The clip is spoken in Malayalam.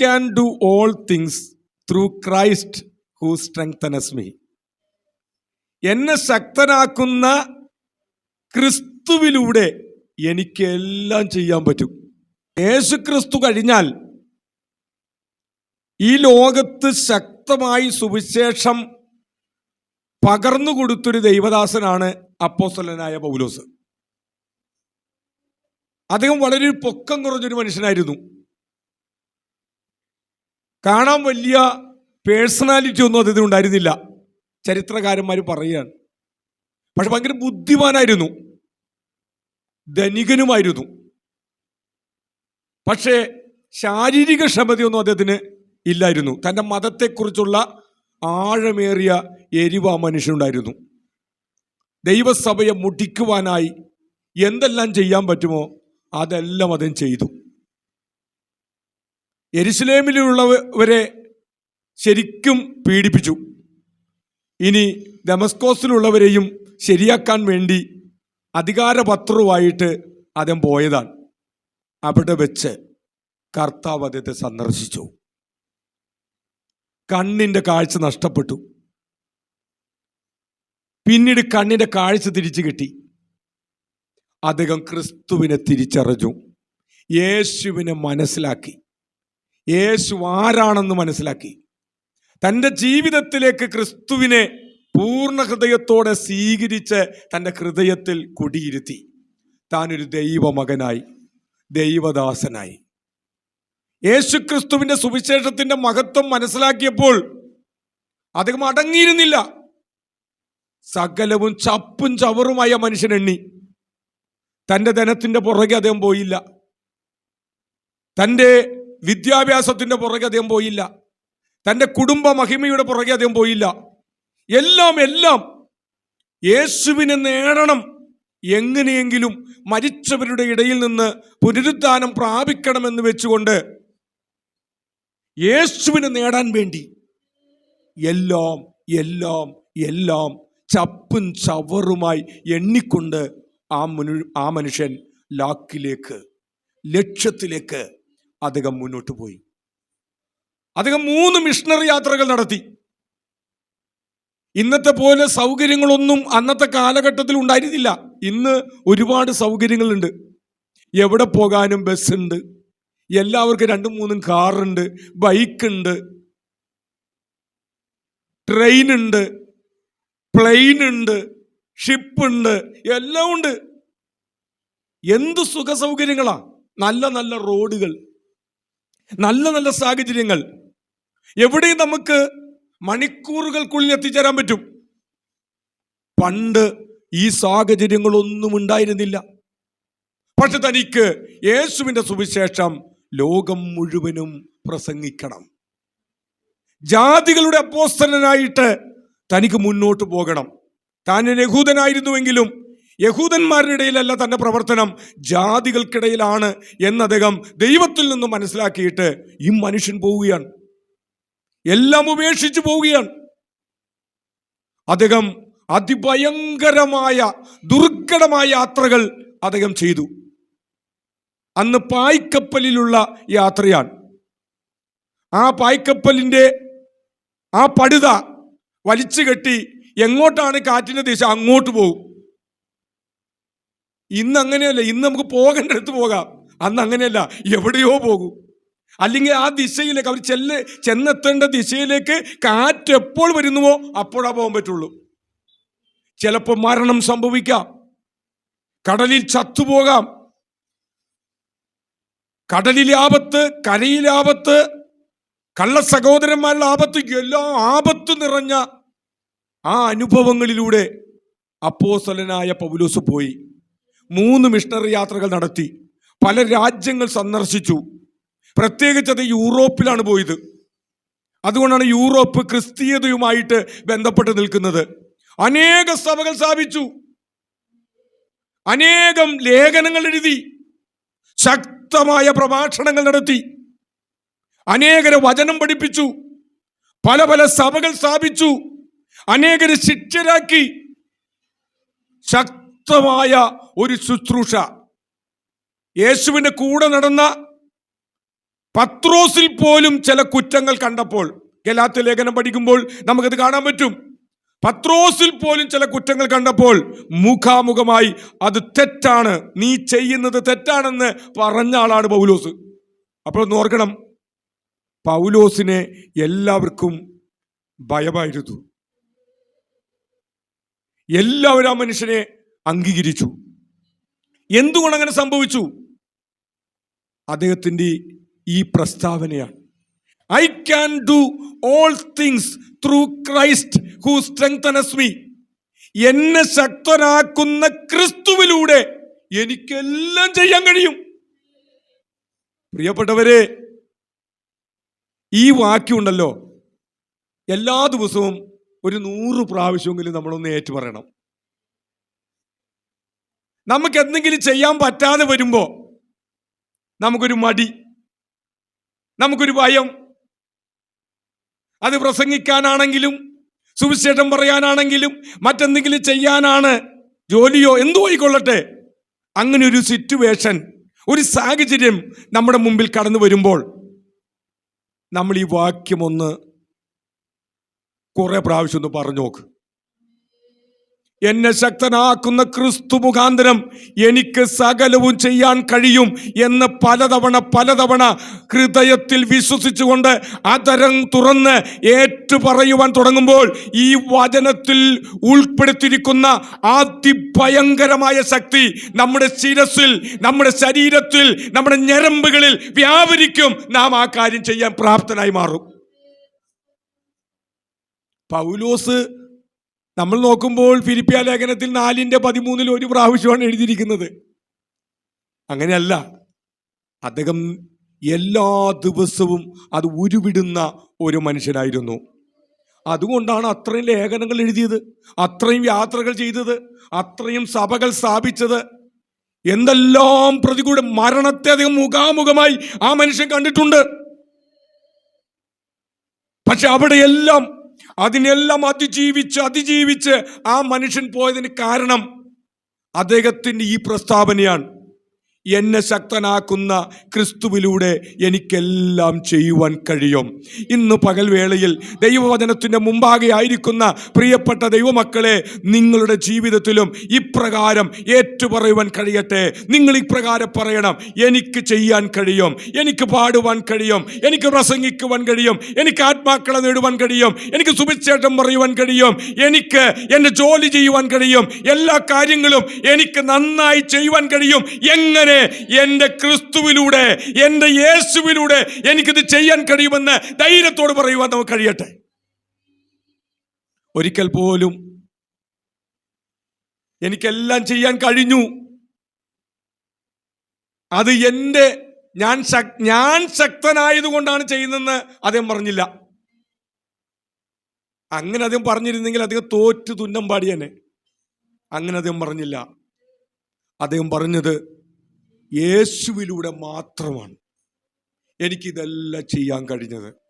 Can do all things through Christ who strengthens me എന്നെ ശക്തനാക്കുന്ന ക്രിസ്തുവിലൂടെ എനിക്ക് എല്ലാം ചെയ്യാൻ പറ്റും. യേശു ക്രിസ്തു കഴിഞ്ഞാൽ ഈ ലോകത്ത് ശക്തമായി സുവിശേഷം പകർന്നു കൊടുത്തൊരു ദൈവദാസനാണ് അപ്പോസ്വലനായ പൗലോസ്. അദ്ദേഹം വളരെ പൊക്കം കുറഞ്ഞൊരു മനുഷ്യനായിരുന്നു. കാണാൻ വലിയ പേഴ്സണാലിറ്റി ഒന്നും അദ്ദേഹത്തിന് ഉണ്ടായിരുന്നില്ല. ചരിത്രകാരന്മാർ പറയുകയാണ്. പക്ഷെ ഭയങ്കര ബുദ്ധിമാനായിരുന്നു. ധനികനുമായിരുന്നു. പക്ഷേ ശാരീരിക ക്ഷമതയൊന്നും അദ്ദേഹത്തിന് ഇല്ലായിരുന്നു. തന്റെ മതത്തെക്കുറിച്ചുള്ള ആഴമേറിയ എരിവ് ആ മനുഷ്യനുണ്ടായിരുന്നു. ദൈവസഭയെ മുടിക്കുവാനായി എന്തെല്ലാം ചെയ്യാൻ പറ്റുമോ അതെല്ലാം അദ്ദേഹം ചെയ്തു. എരുസലേമിലുള്ളവരെ ശരിക്കും പീഡിപ്പിച്ചു. ഇനി ഡെമസ്കോസിലുള്ളവരെയും ശരിയാക്കാൻ വേണ്ടി അധികാരപത്രവുമായിട്ട് അദ്ദേഹം പോയതാണ്. അവിടെ വെച്ച് കർത്താവ് അദ്ദേഹത്തെ സന്ദർശിച്ചു. കണ്ണിന്റെ കാഴ്ച നഷ്ടപ്പെട്ടു. പിന്നീട് കണ്ണിന്റെ കാഴ്ച തിരിച്ചു കിട്ടി. അദ്ദേഹം ക്രിസ്തുവിനെ തിരിച്ചറിഞ്ഞു. യേശുവിനെ മനസ്സിലാക്കി. യേശു ആരാണെന്ന് മനസ്സിലാക്കി. തന്റെ ജീവിതത്തിലേക്ക് ക്രിസ്തുവിനെ പൂർണ ഹൃദയത്തോടെ സ്വീകരിച്ച് തന്റെ ഹൃദയത്തിൽ കുടിയിരുത്തി. താനൊരു ദൈവമകനായി ദൈവദാസനായി. യേശു ക്രിസ്തുവിന്റെ സുവിശേഷത്തിന്റെ മഹത്വം മനസ്സിലാക്കിയപ്പോൾ അദ്ദേഹം അടങ്ങിയിരുന്നില്ല. സകലവും ചപ്പും ചവറുമായ മനുഷ്യൻ എണ്ണി. തന്റെ ധനത്തിന്റെ പുറകെ അദ്ദേഹം പോയില്ല. തന്റെ വിദ്യാഭ്യാസത്തിന്റെ പുറകെ അദ്ദേഹം പോയില്ല. തന്റെ കുടുംബ മഹിമയുടെ പുറകെ അദ്ദേഹം പോയില്ല. എല്ലാം എല്ലാം യേശുവിനെ നേടണം. എങ്ങനെയെങ്കിലും മരിച്ചവരുടെ ഇടയിൽ നിന്ന് പുനരുദ്ധാനം പ്രാപിക്കണമെന്ന് വെച്ചുകൊണ്ട് യേശുവിനെ നേടാൻ വേണ്ടി എല്ലാം എല്ലാം എല്ലാം ചപ്പും ചവറുമായി എണ്ണിക്കൊണ്ട് ആ ആ മനുഷ്യൻ ലാക്കിലേക്ക് ലക്ഷ്യത്തിലേക്ക് അദ്ദേഹം മുന്നോട്ട് പോയി. അദ്ദേഹം മൂന്ന് മിഷണറി യാത്രകൾ നടത്തി. ഇന്നത്തെ പോലെ സൗകര്യങ്ങളൊന്നും അന്നത്തെ കാലഘട്ടത്തിൽ ഉണ്ടായിരുന്നില്ല. ഇന്ന് ഒരുപാട് സൗകര്യങ്ങളുണ്ട്. എവിടെ പോകാനും ബസ് ഉണ്ട് എല്ലാവർക്കും രണ്ടും മൂന്നും കാറുണ്ട്. ബൈക്കുണ്ട്. ട്രെയിൻ ഉണ്ട് പ്ലെയിൻ ഉണ്ട് ഷിപ്പുണ്ട്. എല്ലാം ഉണ്ട്. എന്ത് സുഖ സൗകര്യങ്ങളാ നല്ല നല്ല റോഡുകൾ. നല്ല നല്ല സാഹചര്യങ്ങൾ. എവിടെയും നമുക്ക് മണിക്കൂറുകൾക്കുള്ളിൽ എത്തിച്ചേരാൻ പറ്റും. പണ്ട് ഈ സാഹചര്യങ്ങളൊന്നും ഉണ്ടായിരുന്നില്ല. പക്ഷെ തനിക്ക് യേശുവിന്റെ സുവിശേഷം ലോകം മുഴുവനും പ്രസംഗിക്കണം. ജാതികളുടെ അപ്പോസ്തലനായിട്ട് തനിക്ക് മുന്നോട്ട് പോകണം. താൻ യഹൂദനായിരുന്നുവെങ്കിലും യഹൂദന്മാരുടെ ഇടയിലല്ല തന്റെ പ്രവർത്തനം. ജാതികൾക്കിടയിലാണ് എന്ന് അദ്ദേഹം ദൈവത്തിൽ നിന്ന് മനസ്സിലാക്കിയിട്ട് ഈ മനുഷ്യൻ പോവുകയാണ്. എല്ലാം ഉപേക്ഷിച്ച് പോവുകയാണ്. അദ്ദേഹം അതിഭയങ്കരമായ ദുർഘടമായ യാത്രകൾ അദ്ദേഹം ചെയ്തു. അന്ന് പായ്ക്കപ്പലിലുള്ള യാത്രയാണ്. ആ പായ്ക്കപ്പലിന്റെ ആ പടുത വലിച്ചു കെട്ടി എങ്ങോട്ടാണ് കാറ്റിന്റെ ദിശ? അങ്ങോട്ട് പോകും. ഇന്ന് അങ്ങനെയല്ല ഇന്ന് നമുക്ക് പോകേണ്ട അടുത്ത് പോകാം. അന്ന് അങ്ങനെയല്ല എവിടെയോ പോകും. അല്ലെങ്കിൽ ആ ദിശയിലേക്ക് അവർ ചെല്ല് ചെന്നെത്തേണ്ട ദിശയിലേക്ക് കാറ്റ് എപ്പോൾ വരുന്നുവോ അപ്പോഴാ പോകാൻ പറ്റുള്ളൂ. ചിലപ്പോൾ മരണം സംഭവിക്കാം. കടലിൽ ചത്തുപോകാം. കടലിലെ ആപത്ത് കരയിലെ ആപത്ത് കള്ള സഹോദരന്മാരുടെ ആപത്ത് എല്ലാ ആപത്ത് നിറഞ്ഞ ആ അനുഭവങ്ങളിലൂടെ അപ്പോസലനായ പൗലോസ് പോയി. മൂന്ന് മിഷണറി യാത്രകൾ നടത്തി. പല രാജ്യങ്ങൾ സന്ദർശിച്ചു. പ്രത്യേകിച്ച് അത് യൂറോപ്പിലാണ് പോയത്. അതുകൊണ്ടാണ് യൂറോപ്പ് ക്രിസ്തീയതയുമായിട്ട് ബന്ധപ്പെട്ട് നിൽക്കുന്നത്. അനേക സഭകൾ സ്ഥാപിച്ചു. അനേകം ലേഖനങ്ങൾ എഴുതി. ശക്തമായ പ്രഭാഷണങ്ങൾ നടത്തി. അനേകരെ വചനം പഠിപ്പിച്ചു. പല പല സഭകൾ സ്ഥാപിച്ചു. അനേകരെ ശിക്ഷരാക്കി ശക്തമായ ഒരു ശുശ്രൂഷ. യേശുവിന്റെ കൂടെ നടന്ന പത്രോസിൽ പോലും ചില കുറ്റങ്ങൾ കണ്ടപ്പോൾ ഗലാത്യ ലേഖനം പഠിക്കുമ്പോൾ നമുക്കത് കാണാൻ പറ്റും. പത്രോസിൽ പോലും ചില കുറ്റങ്ങൾ കണ്ടപ്പോൾ മുഖാമുഖമായി അത് തെറ്റാണ് നീ ചെയ്യുന്നത് തെറ്റാണെന്ന് പറഞ്ഞ ആളാണ് പൗലോസ്. അപ്പോൾ ഓർക്കണം പൗലോസിനെ എല്ലാവർക്കും ഭയമായിരുന്നു. എല്ലാവരും ആ മനുഷ്യനെ അംഗീകരിച്ചു. എന്തുകൊണ്ട് അങ്ങനെ സംഭവിച്ചു? അദ്ദേഹത്തിന്റെ ഈ പ്രസ്താവനയാണ്. I can do all things through Christ who strengthens me എന്നെ ശക്തനാക്കുന്ന ക്രിസ്തുവിലൂടെ എനിക്കെല്ലാം ചെയ്യാൻ കഴിയും. പ്രിയപ്പെട്ടവരെ ഈ വാക്യമുണ്ടല്ലോ. എല്ലാ ദിവസവും ഒരു നൂറ് പ്രാവശ്യമെങ്കിലും നമ്മളൊന്ന് ഏറ്റുപറയണം നമുക്ക് എന്തെങ്കിലും ചെയ്യാൻ പറ്റാതെ വരുമ്പോൾ നമുക്കൊരു മടി നമുക്കൊരു ഭയം. അത് പ്രസംഗിക്കാനാണെങ്കിലും സുവിശേഷം പറയാനാണെങ്കിലും മറ്റെന്തെങ്കിലും ചെയ്യാനാണ് ജോലിയോ എന്തോ ആയിക്കൊള്ളട്ടെ. അങ്ങനെ ഒരു സിറ്റുവേഷൻ ഒരു സാഹചര്യം നമ്മുടെ മുമ്പിൽ കടന്നു വരുമ്പോൾ നമ്മൾ ഈ വാക്യം ഒന്ന് കുറേ പ്രാവശ്യം ഒന്ന് പറഞ്ഞു നോക്ക്. എന്നെ ശക്തനാക്കുന്ന ക്രിസ്തു മുഖാന്തരം എനിക്ക് സകലവും ചെയ്യാൻ കഴിയും എന്ന് പലതവണ പലതവണ ഹൃദയത്തിൽ വിശ്വസിച്ചുകൊണ്ട് അതരം തുറന്ന് ഏറ്റുപറയുവാൻ തുടങ്ങുമ്പോൾ ഈ വചനത്തിൽ ഉൾപ്പെടുത്തിയിരിക്കുന്ന അതിഭയങ്കരമായ ശക്തി നമ്മുടെ ശിരസിൽ നമ്മുടെ ശരീരത്തിൽ നമ്മുടെ ഞരമ്പുകളിൽ വ്യാപരിക്കും. നാം ആ കാര്യം ചെയ്യാൻ പ്രാപ്തനായി മാറും. പൗലോസ് നമ്മൾ നോക്കുമ്പോൾ ഫിലിപ്പിയ ലേഖനത്തിൽ നാലിന്റെ പതിമൂന്നിൽ ഒരു പ്രാവശ്യമാണ് എഴുതിയിരിക്കുന്നത്. അങ്ങനെയല്ല. അദ്ദേഹം എല്ലാ ദിവസവും അത് ഉരുവിടുന്ന ഒരു മനുഷ്യനായിരുന്നു. അതുകൊണ്ടാണ് അത്രയും ലേഖനങ്ങൾ എഴുതിയത് അത്രയും യാത്രകൾ ചെയ്തത് അത്രയും സഭകൾ സ്ഥാപിച്ചത്. എന്തെല്ലാം പ്രതികൂല മരണത്തെ അദ്ദേഹം മുഖാമുഖമായി ആ മനുഷ്യൻ കണ്ടിട്ടുണ്ട്. പക്ഷെ അവിടെയെല്ലാം അതിനെല്ലാം അതിജീവിച്ച് അതിജീവിച്ച് ആ മനുഷ്യൻ പോയതിന് കാരണം അദ്ദേഹത്തിന്റെ ഈ പ്രസ്താവനയാണ്. എന്നെ ശക്തനാക്കുന്ന ക്രിസ്തുവിലൂടെ എനിക്കെല്ലാം ചെയ്യുവാൻ കഴിയും. ഇന്ന് പകൽവേളയിൽ ദൈവവചനത്തിന്റെ മുമ്പാകെ ആയിരിക്കുന്ന പ്രിയപ്പെട്ട ദൈവമക്കളെ നിങ്ങളുടെ ജീവിതത്തിലും ഇപ്രകാരം ഏറ്റുപറയുവാൻ കഴിയട്ടെ. നിങ്ങൾ ഇപ്രകാരം പറയണം എനിക്ക് ചെയ്യാൻ കഴിയും എനിക്ക് പാടുവാൻ കഴിയും എനിക്ക് പ്രസംഗിക്കുവാൻ കഴിയും എനിക്ക് ആത്മാക്കളെ നേടുവാൻ കഴിയും എനിക്ക് സുവിശേഷം പറയുവാൻ കഴിയും എനിക്ക് എന്റെ ജോലി ചെയ്യുവാൻ കഴിയും എല്ലാ കാര്യങ്ങളും എനിക്ക് നന്നായി ചെയ്യുവാൻ കഴിയും എങ്ങനെ എന്റെ ക്രിസ്തുവിലൂടെ എന്റെ യേശുവിലൂടെ എനിക്കിത് ചെയ്യാൻ കഴിയുമെന്ന് ധൈര്യത്തോട് പറയുവാൻ നമുക്ക് കഴിയട്ടെ. ഒരിക്കൽ പോലും എനിക്കെല്ലാം ചെയ്യാൻ കഴിഞ്ഞു. അത് എന്റെ ഞാൻ ശക്- ഞാൻ ശക്തനായതുകൊണ്ടാണ് ചെയ്യുന്നതെന്ന് അദ്ദേഹം പറഞ്ഞില്ല. അങ്ങനെ അദ്ദേഹം പറഞ്ഞിരുന്നെങ്കിൽ അദ്ദേഹം തോറ്റു തുന്നം പാടിയനെ. അങ്ങനെ അദ്ദേഹം പറഞ്ഞില്ല. അദ്ദേഹം പറഞ്ഞത് യേശുവിലൂടെ മാത്രമാണ് എനിക്കിതെല്ലാം ചെയ്യാൻ കഴിഞ്ഞത്.